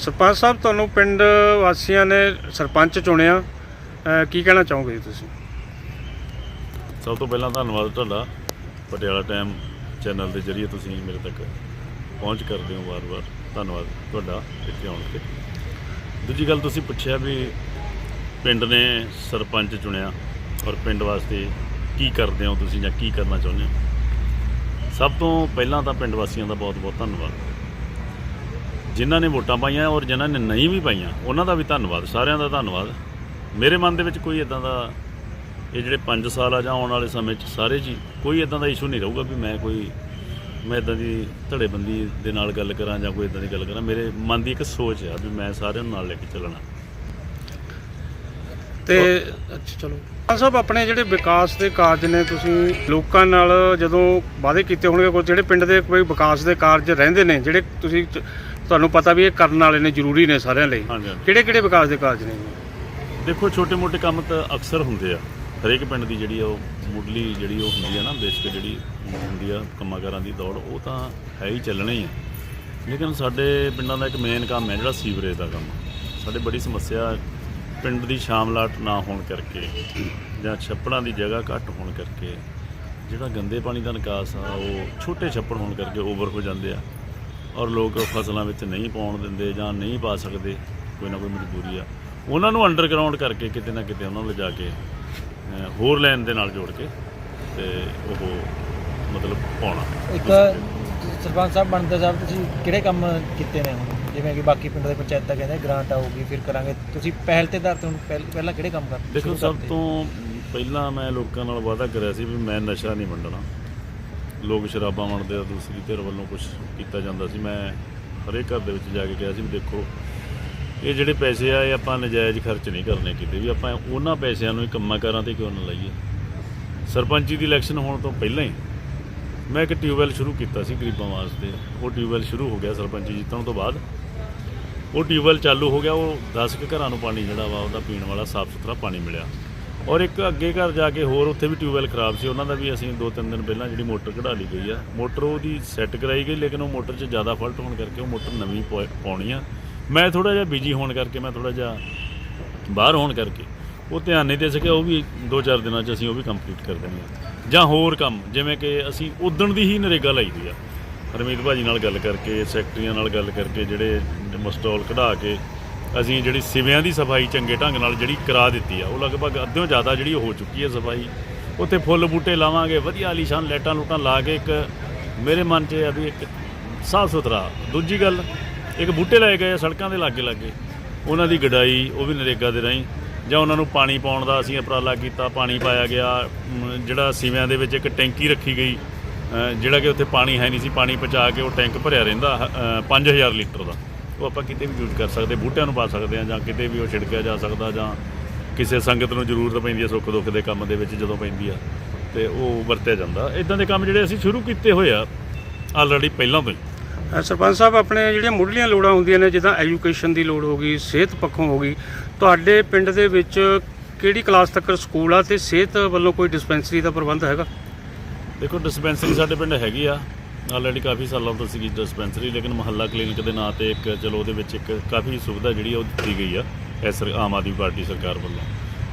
ਸਰਪੰਚ ਸਾਹਿਬ, ਤੁਹਾਨੂੰ ਪਿੰਡ ਵਾਸੀਆਂ ਨੇ ਸਰਪੰਚ ਚੁਣਿਆ। ਅਹ, ਕੀ ਕਹਿਣਾ ਚਾਹੋਗੇ ਜੀ ਤੁਸੀਂ? ਸਭ ਤੋਂ ਪਹਿਲਾਂ ਧੰਨਵਾਦ ਤੁਹਾਡਾ। ਪਟਿਆਲਾ ਟਾਈਮ ਚੈਨਲ ਦੇ ਜਰੀਏ ਤੁਸੀਂ ਮੇਰੇ ਤੱਕ ਪਹੁੰਚ ਕਰਦੇ ਹੋ ਵਾਰ-ਵਾਰ। ਧੰਨਵਾਦ ਤੁਹਾਡਾ ਇੱਥੇ ਆਉਣ ਤੇ। ਦੂਜੀ ਗੱਲ ਤੁਸੀਂ ਪੁੱਛਿਆ ਵੀ ਪਿੰਡ ਨੇ ਸਰਪੰਚ ਚੁਣਿਆ ਔਰ ਪਿੰਡ ਵਾਸਤੇ ਕੀ ਕਰਦੇ ਹੋ ਤੁਸੀਂ ਜਾਂ ਕੀ ਕਰਨਾ ਚਾਹੁੰਦੇ ਹੋ? ਸਭ ਤੋਂ ਪਹਿਲਾਂ ਤਾਂ ਪਿੰਡ ਵਾਸੀਆਂ ਦਾ ਬਹੁਤ-ਬਹੁਤ ਧੰਨਵਾਦ। ਜਿਨ੍ਹਾਂ ਨੇ ਵੋਟਾਂ ਪਾਈਆਂ ਔਰ ਜਿਨ੍ਹਾਂ ਨੇ ਨਹੀਂ ਵੀ ਪਾਈਆਂ, ਉਹਨਾਂ ਦਾ ਵੀ ਧੰਨਵਾਦ, ਸਾਰਿਆਂ ਦਾ ਧੰਨਵਾਦ। ਮੇਰੇ ਮਨ ਦੇ ਵਿੱਚ ਕੋਈ ਇਦਾਂ ਦਾ ਇਹ ਜਿਹੜੇ 5 ਸਾਲ ਆ ਜਾਂ ਆਉਣ ਵਾਲੇ ਸਮੇਂ 'ਚ ਸਾਰੇ ਜੀ, ਕੋਈ ਇਦਾਂ ਦਾ ਇਸ਼ੂ ਨਹੀਂ ਰਹੂਗਾ ਵੀ ਮੈਂ ਕੋਈ, ਮੈਂ ਇਦਾਂ ਦੀ ਧੜੇਬੰਦੀ ਦੇ ਨਾਲ ਗੱਲ ਕਰਾਂ ਜਾਂ ਕੋਈ ਇਦਾਂ ਦੀ ਗੱਲ ਕਰਾਂ। ਮੇਰੇ ਮਨ ਦੀ ਇੱਕ ਸੋਚ ਆ ਵੀ ਮੈਂ ਸਾਰਿਆਂ ਨੂੰ ਨਾਲ ਲੈ ਕੇ ਚੱਲਣਾ। ਤੇ ਅੱਛਾ, ਚਲੋ। ਸਾਹਿਬ, ਆਪਣੇ ਜਿਹੜੇ ਵਿਕਾਸ ਦੇ ਕਾਰਜ ਨੇ, ਤੁਸੀਂ ਲੋਕਾਂ ਨਾਲ ਜਦੋਂ ਵਾਅਦੇ ਕੀਤੇ ਹੋਣਗੇ, ਕੋਈ ਜਿਹੜੇ ਪਿੰਡ ਦੇ, ਕੋਈ ਵਿਕਾਸ ਦੇ ਕਾਰਜ ਰਹਿੰਦੇ ਨੇ, ਜਿਹੜੇ ਤੁਸੀਂ ਤੁਹਾਨੂੰ ਪਤਾ ਵੀ ਇਹ ਕਰਨ ਵਾਲੇ ਨੇ ਜ਼ਰੂਰੀ ਨੇ ਸਾਰਿਆਂ ਲਈ। ਹਾਂਜੀ ਹਾਂਜੀ। ਕਿਹੜੇ ਕਿਹੜੇ ਵਿਕਾਸ ਦੇ ਕਾਰਜ ਨੇ? ਦੇਖੋ ਛੋਟੇ-ਮੋਟੇ ਕੰਮ ਤਾਂ ਅਕਸਰ ਹੁੰਦੇ ਆ। ਹਰੇਕ ਪਿੰਡ ਦੀ ਜਿਹੜੀ ਆ ਉਹ ਮੁੱਢਲੀ ਜਿਹੜੀ ਉਹ ਹੁੰਦੀ ਆ ਨਾ ਬੇਸਿਕ ਜਿਹੜੀ ਹੁੰਦੀ ਆ ਕੰਮਾਂਕਾਰਾਂ ਦੀ ਦੌੜ ਉਹ ਤਾਂ ਹੈ ਹੀ ਚੱਲਣਾ ਹੀ ਆ। ਲੇਕਿਨ ਸਾਡੇ ਪਿੰਡਾਂ ਦਾ ਇੱਕ ਮੇਨ ਕੰਮ ਹੈ ਜਿਹੜਾ ਸੀਵਰੇਜ ਦਾ ਕੰਮ। ਸਾਡੇ ਬੜੀ ਸਮੱਸਿਆ ਪਿੰਡ ਦੀ ਸ਼ਾਮਲਾਟ ਨਾ ਹੋਣ ਕਰਕੇ ਜਾਂ ਛੱਪੜਾਂ ਦੀ ਜਗ੍ਹਾ ਘੱਟ ਹੋਣ ਕਰਕੇ ਜਿਹੜਾ ਗੰਦੇ ਪਾਣੀ ਦਾ ਨਿਕਾਸ ਆ ਉਹ ਛੋਟੇ ਛੱਪੜ ਹੋਣ ਕਰਕੇ ਓਵਰ ਹੋ ਜਾਂਦੇ ਆ। ਔਰ ਲੋਕ ਫਸਲਾਂ ਵਿੱਚ ਨਹੀਂ ਪਾਉਣ ਦਿੰਦੇ ਜਾਂ ਨਹੀਂ ਪਾ ਸਕਦੇ ਕੋਈ ਨਾ ਕੋਈ ਮਜਬੂਰੀ ਆ। ਉਹਨਾਂ ਨੂੰ ਅੰਡਰਗਰਾਉਂਡ ਕਰਕੇ ਕਿਤੇ ਨਾ ਕਿਤੇ ਉਹਨਾਂ ਨੂੰ ਲਿਜਾ ਕੇ ਹੋਰ ਲਾਈਨ ਦੇ ਨਾਲ ਜੋੜ ਕੇ ਤੇ ਉਹ ਮਤਲਬ ਪਾਉਣਾ। ਇੱਕ ਸਰਪੰਚ ਸਾਹਿਬ ਬਣਦੇ ਸਾਹਿਬ ਤੁਸੀਂ ਕਿਹੜੇ ਕੰਮ ਕੀਤੇ ਨੇ ਜਿਵੇਂ ਕਿ ਬਾਕੀ ਪਿੰਡ ਦੇ ਪੰਚਾਇਤਾਂ ਕਹਿੰਦੇ ਗ੍ਰਾਂਟ ਆਊਗੀ ਫਿਰ ਕਰਾਂਗੇ। ਤੁਸੀਂ ਪਹਿਲ ਤੇ ਦਰ ਤੋਂ ਪਹਿਲ- ਕਿਹੜੇ ਕੰਮ ਕਰ ਦੇਖੋ ਸਭ ਕਰਦੇ? ਤੋਂ ਪਹਿਲਾਂ ਮੈਂ ਲੋਕਾਂ ਨਾਲ ਵਾਅਦਾ ਕਰਿਆ ਸੀ ਵੀ ਮੈਂ ਨਸ਼ਾ ਨਹੀਂ ਵੰਡਣਾ। ਲੋਕ ਸ਼ਰਾਬਾਂ ਵੰਡਦੇ ਆ, ਦੂਸਰੀ ਧਿਰ ਵੱਲੋਂ ਕੁਝ ਕੀਤਾ ਜਾਂਦਾ ਸੀ। ਮੈਂ ਹਰੇਕ ਘਰ ਦੇ ਵਿੱਚ ਜਾ ਕੇ ਕਿਹਾ ਸੀ ਵੀ ਦੇਖੋ, ਇਹ ਜਿਹੜੇ ਪੈਸੇ ਆ, ਇਹ ਆਪਾਂ ਨਜਾਇਜ਼ ਖਰਚ ਨਹੀਂ ਕਰਨੇ ਕਿਤੇ ਵੀ। ਆਪਾਂ ਉਹਨਾਂ ਪੈਸਿਆਂ ਨੂੰ ਹੀ ਕੰਮਾਂ ਕਾਰਾਂ ਤੇ ਕਿਉਂ ਨਾ ਲਾਈਏ? ਸਰਪੰਚੀ ਦੀ ਇਲੈਕਸ਼ਨ ਹੋਣ ਤੋਂ ਪਹਿਲਾਂ ਹੀ ਮੈਂ ਇੱਕ ਟਿਊਬਵੈਲ ਸ਼ੁਰੂ ਕੀਤਾ ਸੀ ਗਰੀਬਾਂ ਵਾਸਤੇ। ਉਹ ਟਿਊਬਵੈਲ ਸ਼ੁਰੂ ਹੋ ਗਿਆ ਸਰਪੰਚੀ ਜਿੱਤਣ ਤੋਂ ਬਾਅਦ। ਉਹ ਟਿਊਬਵੈਲ ਚਾਲੂ ਹੋ ਗਿਆ, ਉਹ 10 ਕੁ ਘਰਾਂ ਨੂੰ ਪਾਣੀ ਜਿਹੜਾ ਵਾ, ਉਹਦਾ ਪੀਣ ਵਾਲਾ ਸਾਫ਼ ਸੁਥਰਾ ਪਾਣੀ ਮਿਲਿਆ। ਔਰ ਇੱਕ ਅੱਗੇ ਘਰ ਜਾ ਕੇ ਹੋਰ ਉੱਥੇ ਵੀ ਟਿਊਬਵੈਲ ਖਰਾਬ ਸੀ, ਉਹਨਾਂ ਦਾ ਵੀ ਅਸੀਂ ਦੋ ਤਿੰਨ ਦਿਨ ਪਹਿਲਾਂ ਜਿਹੜੀ ਮੋਟਰ ਕਢਾ ਲਈ ਗਈ ਆ। ਮੋਟਰ ਉਹਦੀ ਸੈੱਟ ਕਰਾਈ ਗਈ, ਲੇਕਿਨ ਉਹ ਮੋਟਰ 'ਚ ਜ਼ਿਆਦਾ ਫਾਲਟ ਹੋਣ ਕਰਕੇ ਉਹ ਮੋਟਰ ਨਵੀਂ ਪਾ- ਪਾਉਣੀ ਆ। ਮੈਂ ਥੋੜਾ ਜਿਹਾ ਬਿਜ਼ੀ ਹੋਣ ਕਰਕੇ, ਮੈਂ ਥੋੜਾ ਜਿਹਾ ਬਾਹਰ ਹੋਣ ਕਰਕੇ, ਉਹ ਧਿਆਨ ਨਹੀਂ ਦੇ ਸਕਿਆ, ਉਹ ਵੀ 2-4 ਦਿਨਾਂ 'ਚ ਅਸੀਂ ਉਹ ਵੀ ਕੰਪਲੀਟ ਕਰ ਦੇਣੀ ਆ। ਜਾਂ ਹੋਰ ਕੰਮ, ਜਿਵੇਂ ਕਿ ਅਸੀਂ ਉਦਣ ਦੀ ਹੀ ਨਰੇਗਾ ਲਾਈ ਦੀ ਆ। ਹਰਮੀਤ ਭਾਜੀ ਨਾਲ ਗੱਲ ਕਰਕੇ, ਸੈਕਟਰੀਆਂ ਨਾਲ ਗੱਲ ਕਰਕੇ, ਜਿਹੜੇ ਮਸਟਾਲ ਕਢਾ ਕੇ ਅਸੀਂ ਜਿਹੜੀ ਸਿਵਿਆਂ ਦੀ ਸਫ਼ਾਈ ਚੰਗੇ ਢੰਗ ਨਾਲ ਜਿਹੜੀ ਕਰਾ ਦਿੱਤੀ ਆ ਉਹ ਲਗਭਗ ਅੱਧਿਓਂ ਜ਼ਿਆਦਾ ਜਿਹੜੀ ਹੋ ਚੁੱਕੀ ਹੈ ਸਫ਼ਾਈ। ਉੱਥੇ ਫੁੱਲ ਬੂਟੇ ਲਾਵਾਂਗੇ ਵਧੀਆ ਆਲੀਸ਼ਾਨ ਲਾਈਟਾਂ ਲੂਟਾਂ ਲਾ ਕੇ ਇੱਕ ਮੇਰੇ ਮਨ 'ਚ ਇਹ ਆ ਵੀ ਇੱਕ ਸਾਫ਼ ਸੁਥਰਾ। ਦੂਜੀ ਗੱਲ ਇੱਕ ਬੂਟੇ ਲਾਏ ਗਏ ਆ ਸੜਕਾਂ ਦੇ ਲਾਗੇ ਲਾਗੇ। ਉਹਨਾਂ ਦੀ ਗਡਾਈ ਉਹ ਵੀ ਨਰੇਗਾ ਦੇ ਰਾਹੀਂ। ਜਾਂ ਉਹਨਾਂ ਨੂੰ ਪਾਣੀ ਪਾਉਣ ਦਾ ਅਸੀਂ ਉਪਰਾਲਾ ਕੀਤਾ ਪਾਣੀ ਪਾਇਆ ਗਿਆ। ਜਿਹੜਾ ਸਿਵਿਆਂ ਦੇ ਵਿੱਚ ਇੱਕ ਟੈਂਕੀ ਰੱਖੀ ਗਈ ਜਿਹੜਾ ਕਿ ਉੱਥੇ ਪਾਣੀ ਹੈ ਨਹੀਂ ਸੀ ਪਾਣੀ ਪਹੁੰਚਾ ਕੇ ਉਹ ਟੈਂਕ ਭਰਿਆ ਰਹਿੰਦਾ ਅ, 5000 ਲੀਟਰ ਦਾ। ਉਹ ਆਪਾਂ ਕਿਤੇ ਵੀ ਯੂਜ਼ ਕਰ ਸਕਦੇ ਬੂਟਿਆਂ ਨੂੰ ਪਾ ਸਕਦੇ ਆ ਜਾਂ ਕਿਤੇ ਵੀ ਉਹ ਛਿੜਕਿਆ ਜਾ ਸਕਦਾ ਜਾਂ ਕਿਸੇ ਸੰਗਤ ਨੂੰ ਜ਼ਰੂਰਤ ਪੈਂਦੀ ਹੈ ਸੁੱਖ ਦੁੱਖ ਦੇ ਕੰਮ ਦੇ ਵਿੱਚ ਜਦੋਂ ਪੈਂਦੀ ਆ ਤੇ ਉਹ ਵਰਤਿਆ ਜਾਂਦਾ। ਇਦਾਂ ਦੇ ਕੰਮ ਜਿਹੜੇ ਅਸੀਂ ਸ਼ੁਰੂ ਕੀਤੇ ਹੋਏ ਆ ਆਲਰੇਡੀ ਪਹਿਲਾਂ ਤੋਂ ਸਰਪੰਚ ਸਾਹਿਬ ਆਪਣੇ ਜਿਹੜੀਆਂ ਮੁੱਢਲੀਆਂ ਲੋੜਾਂ ਹੁੰਦੀਆਂ ਨੇ ਜਿੱਦਾਂ ਐਜੂਕੇਸ਼ਨ ਦੀ ਲੋੜ ਹੋ ਗਈ ਸਿਹਤ ਪੱਖੋਂ ਹੋ ਗਈ ਤੁਹਾਡੇ ਪਿੰਡ ਦੇ ਵਿੱਚ ਕਿਹੜੀ ਕਲਾਸ ਤੱਕ ਸਕੂਲ ਆ ਤੇ ਸਿਹਤ ਵੱਲੋਂ ਕੋਈ ਡਿਸਪੈਂਸਰੀ ਦਾ ਪ੍ਰਬੰਧ ਹੈਗਾ? ਦੇਖੋ ਡਿਸਪੈਂਸਰੀ ਸਾਡੇ ਪਿੰਡ ਹੈਗੀ ਆ। ਆਲਰੇਡੀ ਕਾਫੀ ਸਾਲਾਂ ਤੋਂ ਸੀਗੀ ਡਿਸਪੈਂਸਰੀ ਲੇਕਿਨ ਮੁਹੱਲਾ ਕਲੀਨਿਕ ਦੇ ਨਾਂ ਤੇ ਇੱਕ, ਚਲੋ ਉਹਦੇ ਵਿੱਚ ਇੱਕ ਕਾਫੀ ਸੁਵਿਧਾ ਜਿਹੜੀ ਆ ਉਹ ਦਿੱਤੀ ਗਈ ਆ ਇਸ ਸਰ- ਆਮ ਆਦਮੀ ਪਾਰਟੀ ਸਰਕਾਰ ਵੱਲੋਂ।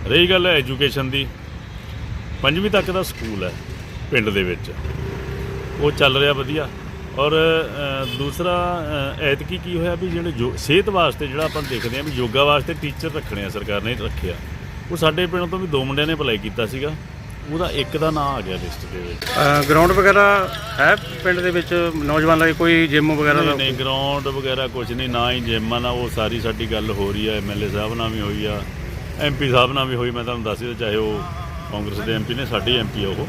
ਰਹੀ ਗੱਲ ਹੈ ਐਜੂਕੇਸ਼ਨ ਦੀ, ਪੰਜਵੀਂ ਤੱਕ ਦਾ ਸਕੂਲ ਹੈ ਪਿੰਡ ਦੇ ਵਿੱਚ। ਉਹ ਚੱਲ ਰਿਹਾ ਵਧੀਆ। ਔਰ ਦੂਸਰਾ ਐਤਕੀ ਕੀ ਹੋਇਆ ਵੀ ਜਿਹੜੇ ਜੋ, ਸਿਹਤ ਵਾਸਤੇ ਜਿਹੜਾ ਆਪਾਂ ਦੇਖਦੇ ਆ ਵੀ ਯੋਗਾ ਵਾਸਤੇ ਟੀਚਰ ਰੱਖਣੇ ਆ, ਸਰਕਾਰ ਨੇ ਰੱਖਿਆ। ਉਹ ਸਾਡੇ ਪਿੰਡ ਤੋਂ ਵੀ ਦੋ ਮੁੰਡਿਆਂ ਨੇ ਅਪਲਾਈ ਕੀਤਾ ਸੀਗਾ। ਉਹਦਾ ਇੱਕ ਦਾ ਨਾਂ ਆ ਗਿਆ ਲਿਸਟ ਦੇ ਵਿੱਚ। ਗਰਾਊਂਡ ਵਗੈਰਾ ਹੈ ਪਿੰਡ ਦੇ ਵਿੱਚ? ਨੌਜਵਾਨਾਂ ਲਈ ਕੋਈ ਜਿਮ ਵਗੈਰਾ ਨਹੀਂ ਦਾ? ਨਹੀਂ ਗਰਾਊਂਡ ਵਗੈਰਾ ਕੁਝ ਨਹੀਂ ਨਾ ਹੀ ਜਿੰਮਾਂ ਨਾਲ ਉਹ ਸਾਰੀ ਸਾਡੀ ਗੱਲ ਹੋ ਰਹੀ ਹੈ ਐਮਐਲਏ ਸਾਹਿਬ ਨਾਲ ਵੀ ਹੋਈ ਆ ਐਮਪੀ ਸਾਹਿਬ ਨਾਲ ਵੀ ਹੋਈ ਮੈਂ ਤੁਹਾਨੂੰ ਦੱਸ ਦਿੱਤਾ ਚਾਹੇ ਉਹ ਕਾਂਗਰਸ ਦੇ ਐਮਪੀ ਨੇ ਸਾਡੇ ਐਮਪੀ ਆ ਉਹ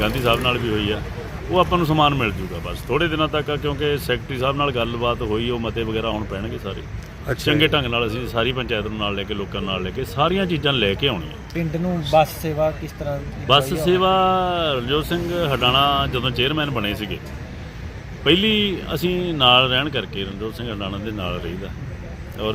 ਗਾਂਧੀ ਸਾਹਿਬ ਨਾਲ ਵੀ ਹੋਈ ਆ ਉਹ ਆਪਾਂ ਨੂੰ ਸਮਾਨ ਮਿਲ ਜੂਗਾ ਬਸ ਥੋੜੇ ਦਿਨਾਂ ਤੱਕ ਕਿਉਂਕਿ ਸੈਕਟਰੀ ਸਾਹਿਬ ਨਾਲ ਗੱਲਬਾਤ ਹੋਈ ਉਹ ਮਤੇ ਵਗੈਰਾ ਹੁਣ ਪੈਣਗੇ ਸਾਰੇ। ਚੰਗੇ ਢੰਗ ਨਾਲ ਅਸੀਂ ਸਾਰੀ ਪੰਚਾਇਤ ਨੂੰ ਨਾਲ ਲੈ ਕੇ ਲੋਕਾਂ ਨਾਲ ਲੈ ਕੇ ਸਾਰੀਆਂ ਚੀਜ਼ਾਂ ਲੈ ਕੇ ਆਉਣੀਆਂ। ਪਿੰਡ ਨੂੰ ਬੱਸ ਸੇਵਾ ਕਿਸ ਤਰ੍ਹਾਂ ਬੱਸ? ਸੇਵਾ ਰਣਜੋਤ ਸਿੰਘ ਹਡਾਣਾ ਜਦੋਂ ਚੇਅਰਮੈਨ ਬਣੇ ਸੀਗੇ ਪਹਿਲੀ ਅਸੀਂ ਨਾਲ ਰਹਿਣ ਕਰਕੇ ਰਣਜੋਤ ਸਿੰਘ ਹਡਾਣਾ ਦੇ ਨਾਲ ਰਹੀਦਾ। ਔਰ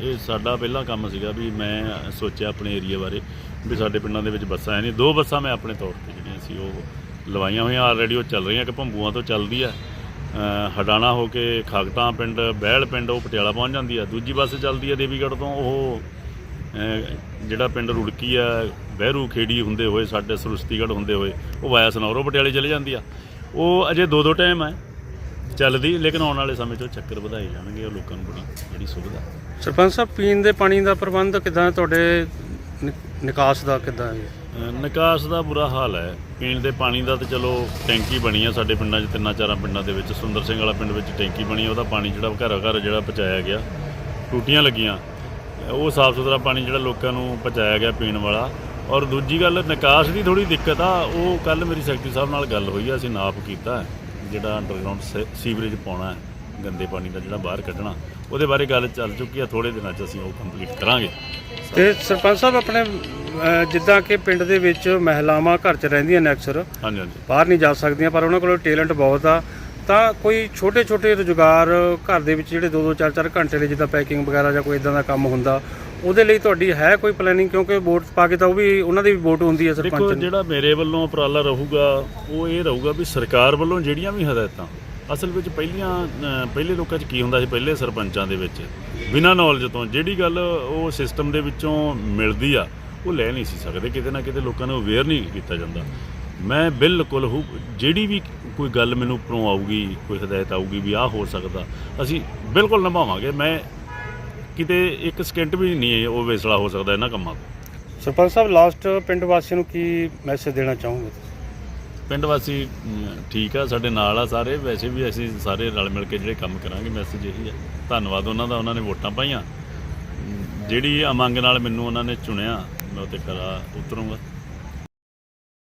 ਇਹ ਸਾਡਾ ਪਹਿਲਾ ਕੰਮ ਸੀਗਾ ਵੀ ਮੈਂ ਸੋਚਿਆ ਆਪਣੇ ਏਰੀਆ ਬਾਰੇ ਵੀ ਸਾਡੇ ਪਿੰਡਾਂ ਦੇ ਵਿੱਚ ਬੱਸਾਂ ਹੈ ਨਹੀਂ। ਦੋ ਬੱਸਾਂ ਮੈਂ ਆਪਣੇ ਤੌਰ ਤੇ ਜਿਹੜੀਆਂ ਸੀ ਉਹ ਲਵਾਈਆਂ ਹੋਈਆਂ ਆਲਰੇਡੀ ਉਹ ਚੱਲ ਰਹੀਆਂ ਕਿ ਭੰਬੂਆਂ ਤੋਂ ਚੱਲਦੀ ਆ। ਹਡਾਣਾ ਹੋ ਕੇ ਖਾਗਟਾਂ ਪਿੰਡ, ਬਹਿਲ ਪਿੰਡ, ਉਹ ਪਟਿਆਲਾ ਪਹੁੰਚ ਜਾਂਦੀ ਆ। ਦੂਜੀ ਬੱਸ ਚੱਲਦੀ ਆ ਦੇਵੀਗੜ੍ਹ ਤੋਂ, ਉਹ ਜਿਹੜਾ ਪਿੰਡ ਰੁੜਕੀ ਆ, ਬਹਿਰੂ ਖੇੜੀ ਹੁੰਦੇ ਹੋਏ, ਸਾਡੇ ਸਰੁਸਤੀਗੜ੍ਹ ਹੁੰਦੇ ਹੋਏ, ਉਹ ਵਾਇਆ ਸਨੌਰੋ ਪਟਿਆਲੇ ਚਲੇ ਜਾਂਦੀ ਆ। ਉਹ ਅਜੇ ਦੋ ਦੋ ਟਾਈਮ ਹੈ ਚੱਲਦੀ, ਲੇਕਿਨ ਆਉਣ ਵਾਲੇ ਸਮੇਂ 'ਚ ਚੱਕਰ ਵਧਾਏ ਜਾਣਗੇ, ਉਹ ਲੋਕਾਂ ਨੂੰ ਬੜੀ ਜਿਹੜੀ ਸੁਵਿਧਾ। ਸਰਪੰਚ ਸਾਹਿਬ, ਪੀਣ ਦੇ ਪਾਣੀ ਦਾ ਪ੍ਰਬੰਧ ਕਿਦਾਂ ਤੁਹਾਡੇ ਨਿ- ਨਿਕਾਸ ਦਾ ਕਿਦਾਂ ਹੈ? ਨਿਕਾਸ ਦਾ ਬੁਰਾ ਹਾਲ ਹੈ। ਪੀਣ ਦੇ ਪਾਣੀ ਦਾ ਤਾਂ ਚਲੋ ਟੈਂਕੀ ਬਣੀ ਆ ਸਾਡੇ ਪਿੰਡਾਂ 'ਚ ਤਿੰਨਾਂ ਚਾਰਾਂ ਪਿੰਡਾਂ ਦੇ ਵਿੱਚ। ਸੁੰਦਰ ਸਿੰਘ ਵਾਲਾ ਪਿੰਡ ਵਿੱਚ ਟੈਂਕੀ ਬਣੀ ਉਹਦਾ ਪਾਣੀ ਜਿਹੜਾ ਘਰ ਘਰ ਜਿਹੜਾ ਪਹੁੰਚਾਇਆ ਗਿਆ। ਟੂਟੀਆਂ ਲੱਗੀਆਂ। ਉਹ ਸਾਫ਼ ਸੁਥਰਾ ਪਾਣੀ ਜਿਹੜਾ ਲੋਕਾਂ ਨੂੰ ਪਹੁੰਚਾਇਆ ਗਿਆ ਪੀਣ ਵਾਲਾ। ਔਰ ਦੂਜੀ ਗੱਲ ਨਿਕਾਸ ਦੀ ਥੋੜੀ ਦਿੱਕਤ ਆ। ਉਹ ਕੱਲ ਮੇਰੀ ਸੈਕਟਰੀ ਸਾਹਿਬ ਨਾਲ ਗੱਲ ਹੋਈ ਆ ਅਸੀਂ ਨਾਪ ਕੀਤਾ ਹੈ, ਜਿਹੜਾ ਅੰਡਰਗਰਾਉਂਡ ਸੀਵਰੇਜ ਪਾਉਣਾ ਹੈ ਗੰਦੇ ਪਾਣੀ ਦਾ ਜਿਹੜਾ ਬਾਹਰ ਕੱਢਣਾ। ਉਹਦੇ ਬਾਰੇ ਗੱਲ ਚੱਲ ਚੁੱਕੀ ਆ ਥੋੜੇ ਦਿਨਾਂ 'ਚ ਅਸੀਂ ਉਹ ਕੰਪਲੀਟ ਕਰਾਂਗੇ। ਤੇ ਸਰਪੰਚ ਸਾਹਿਬ ਆਪਣੇ ਅਹ, ਜਿੱਦਾਂ ਕਿ ਪਿੰਡ ਦੇ ਵਿੱਚ ਮਹਿਲਾਵਾਂ ਘਰ 'ਚ ਰਹਿੰਦੀਆਂ ਨੇ ਅਕਸਰ। ਹਾਂਜੀ ਹਾਂਜੀ। ਬਾਹਰ ਨਹੀਂ ਜਾ ਸਕਦੀਆਂ ਪਰ ਉਹਨਾਂ ਕੋਲ ਟੈਲੈਂਟ ਬਹੁਤ ਆ। ਤਾਂ ਕੋਈ ਛੋਟੇ ਛੋਟੇ ਰੁਜ਼ਗਾਰ ਘਰ ਦੇ ਵਿੱਚ ਜਿਹੜੇ 2-2 4-4 ਘੰਟੇ ਲਈ ਜਿੱਦਾਂ ਪੈਕਿੰਗ ਵਗੈਰਾ ਜਾਂ ਕੋਈ ਇਦਾਂ ਦਾ ਕੰਮ ਹੁੰਦਾ ਉਹਦੇ ਲਈ ਤੁਹਾਡੀ ਹੈ ਕੋਈ ਪਲੈਨਿੰਗ ਕਿਉਂਕਿ ਵੋਟ ਪਾ ਕੇ ਤਾਂ ਉਹ ਵੀ ਉਹਨਾਂ ਦੀ ਵੀ ਵੋਟ ਹੁੰਦੀ ਹੈ ਦੇਖੋ ਸਰਪੰਚ ਨੂੰ ਜਿਹੜਾ ਮੇਰੇ ਵੱਲੋਂ ਉਪਰਾਲਾ ਰਹੂਗਾ ਉਹ ਇਹ ਰਹੂਗਾ ਵੀ ਸਰਕਾਰ ਵੱਲੋਂ ਜਿਹੜੀਆਂ ਵੀ ਹਦਾਇਤਾਂ ਅਸਲ ਵਿੱਚ ਪਹਿਲੀਆਂ ਅ, ਪਹਿਲੇ ਲੋਕਾਂ 'ਚ ਕੀ ਹੁੰਦਾ ਸੀ ਪਹਿਲੇ ਸਰਪੰਚਾਂ ਦੇ ਵਿੱਚ ਬਿਨਾਂ ਨੌਲੇਜ ਤੋਂ ਜਿਹੜੀ ਗੱਲ ਉਹ ਸਿਸਟਮ ਦੇ ਵਿੱਚੋਂ ਮਿਲਦੀ ਆ ਉਹ ਲੈ ਨਹੀਂ ਸੀ ਸਕਦੇ ਕਿਤੇ ਨਾ ਕਿਤੇ ਲੋਕਾਂ ਨੂੰ ਅਵੇਅਰ ਨਹੀਂ ਕੀਤਾ ਜਾਂਦਾ। ਮੈਂ ਬਿਲਕੁਲ ਹੂ ਜਿਹੜੀ ਵੀ ਕੋਈ ਗੱਲ ਮੈਨੂੰ ਉੱਪਰੋਂ ਆਊਗੀ ਕੋਈ ਹਦਾਇਤ ਆਊਗੀ ਵੀ ਆਹ ਹੋ ਸਕਦਾ ਅਸੀਂ ਬਿਲਕੁਲ ਨਿਭਾਵਾਂਗੇ। ਮੈਂ ਕਿਤੇ ਇੱਕ ਸਕਿੰਟ ਵੀ ਨਹੀਂ ਉਹ ਵੇਸਲਾ ਹੋ ਸਕਦਾ ਇਹਨਾਂ ਕੰਮਾਂ ਤੋਂ। ਸਰਪੰਚ ਸਾਹਿਬ ਲਾਸਟ ਪਿੰਡ ਵਾਸੀਆਂ ਨੂੰ ਕੀ ਮੈਸੇਜ ਦੇਣਾ ਚਾਹੋਗੇ? ਪਿੰਡ ਵਾਸੀ ਠੀਕ ਆ ਸਾਡੇ ਨਾਲ ਆ ਸਾਰੇ। ਵੈਸੇ ਵੀ ਅਸੀਂ ਸਾਰੇ ਰਲ ਮਿਲ ਕੇ ਜਿਹੜੇ ਕੰਮ ਕਰਾਂਗੇ ਮੈਸੇਜ ਇਹੀ ਆ। ਧੰਨਵਾਦ ਉਹਨਾਂ ਦਾ ਉਹਨਾਂ ਨੇ ਵੋਟਾਂ ਪਾਈਆਂ। ਜਿਹੜੀ ਅਮੰਗ ਨਾਲ ਮੈਨੂੰ ਉਹਨਾਂ ਨੇ ਚੁਣਿਆ ਮੈਂ ਉਹ ਤੇ ਖਰਾ